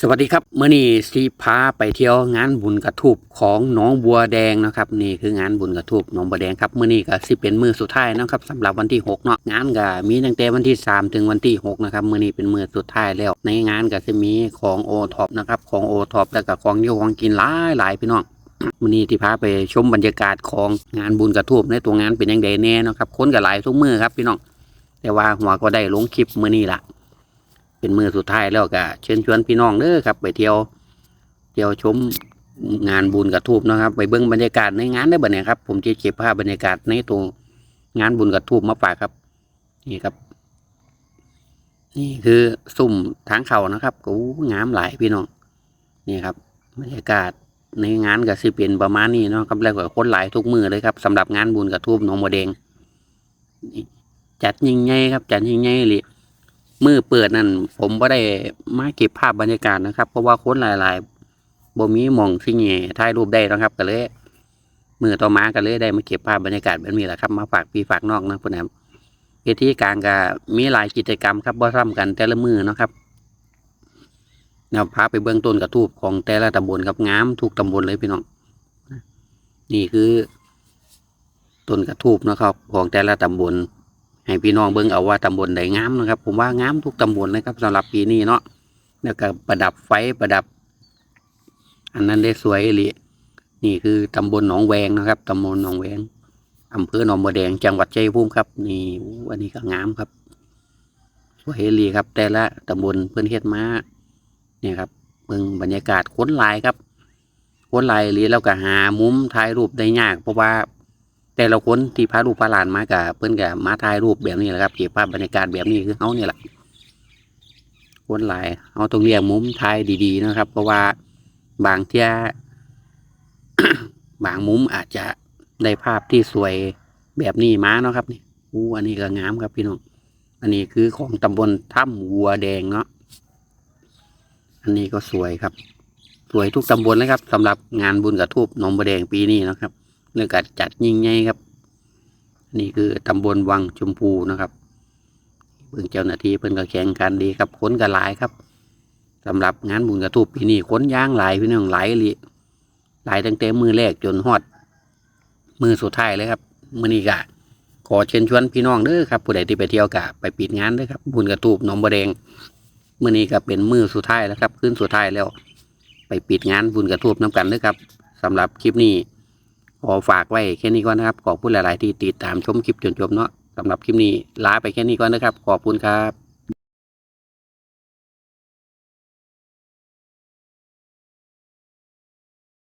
สวัสดีครับเมื่อนี้สีพาไปเที่ยวงานบุญกระทูบของหนองบัวแดงนะครับนี่คืองานบุญกระทูบหนองบัวแดงครับเมื่อนี้ก็สิเป็นมือสุดท้ายนะครับสำหรับวันที่6เนาะงานก็มีตั้งแต่วันที่ 3 ถึงวันที่6นะครับเมื่อนี้เป็นมือสุดท้ายแล้ว ในงานก็จะมีของโอท็อปนะครับของโอท็อปแล้วก็ของเยี่ยวของกินหลายหลายพี่น้องมื่อนี้ที่พาไปชมบรรยากาศของงานบุญกระทูบในตัวงานเป็นยังไงแน่นะครับคนก็หลายทุกมือครับพี่น้องแต่ว่าหัวก็ได้ลงคลิปเมื่อนี้ละ เป็นมือสุดท้ายแล้วก็เชิญชวนพี่น้องเด้อครับ ไปเที่ยว เที่ยวชมงานบุญกระทูบนะครับ ไปเบิ่งบรรยากาศในงานได้บ่เนี่ยครับ ผมจะเก็บภาพบรรยากาศในตัวงานบุญกระทูบมาฝากครับ นี่ครับ นี่คือสุ่มทางเขานะครับกูงามหลายพี่น้องนี่ครับ บรรยากาศในงานก็สิเป็นประมาณนี้เนาะครับแล้วก็คนหลายทุกมือเลยครับสำหรับงานบุญกระทูบหนองบัวแดงจัดยิ่งใหญ่ครับ จัดยิ่งใหญ่เลย มือเปิดนั่นผมไ่ได้มาเก็บภาพบรรยากาศนะครับ เพราะว่าคนหลายๆบ่มีมองที่นี่ถ่ายรูปได้นะครับก็เลยมือต่อมาก็เลยได้มาเก็บภาพบรรยากาศแบบนี้แหละครับ มาฝากพี่ฝากนองนะพุ่นะครับเวทีกลางก็มีหลายกิจกรรมครับบ่ซ้ำกันแต่ละมือนะครับเราพาไปเบื้องต้นกระทูบของแต่ละตำบลครับงามทุกตำบลเลยพี่น้องนี่คือต้นกระทูบนะครับ ของแต่ละตำบล ให้พี่น้องเบิ่งเอาว่าตำบลใดงามนะครับ ผมว่างามทุกตำบลเลยครับสำหรับปีนี้เนาะแล้วก็ประดับไฟประดับ อันนั้นได้สวยเลยนี่คือตำบลหนองแวงนะครับตำบลหนองแวงอำเภอหนองบัวแดงจังหวัดชัยภูมิครับ นี่อันนี้ก็งามครับสวยเลยครับ แต่ละตำบลเพื่อนเฮ็ดมาเนี่ยครับเบิ่งบรรยากาศค้นลายครับค้นลายเลยแล้วก็หามุมถ่ายรูปได้ยากเพราะว่า แต่ละคนที่พาลูกพาหลานมากับเพื่อนกับมาถ่ายรูปแบบนี้แหละครับเก็บภาพบรรยากาศแบบนี้คือเขาเนี่ยแหละคนหลายเอาตรงเรียงมุมถ่ายดีๆนะครับ เพราะว่าบางเที่ยบางมุมอาจจะได้ภาพที่สวยแบบนี้มาเนาะครับนี่อู้อันนี้ก็งามครับพี่น้องอันนี้คือของตำบลถ้ำวัวแดงเนาะอันนี้ก็สวยครับ สวยทุกตำบลเลยครับสำหรับงานบุญกระทูบนองบัวแดงปีนี้นะครับ เรื่องการจัดยิ่งใหญ่ครับ นี่คือตำบลวังชมพูนะครับเพิ่งเจ้าหน้าที่เพิ่นก็แข่งกันดีครับคนก็หลายครับสำหรับงานบุญกระทูบปีนี้คนย่างหลายพี่น้องหลายเลยหลายตั้งแต่มือแรกจนฮอด มือสุดท้ายเลยครับมือนี้ก็ขอเชิญชวนพี่น้องเด้อครับ ผู้ใดที่ไปเที่ยวกะไปปิดงานเด้อครับ บุญกระทูบหนองบัวแดงมือนี้ก็เป็นมือสุดท้ายแล้วครับคืนสุดท้ายแล้ว ไปปิดงานบุญกระทูบน้ำกันเด้อครับสำหรับคลิปนี้ ขอฝากไว้แค่นี้ก่อนนะครับ ขอบคุณหลาย ๆ ที่ติดตามชมคลิปจนจบเนาะสำหรับคลิปนี้ลาไปแค่นี้ก่อนนะครับ ขอบคุณครับ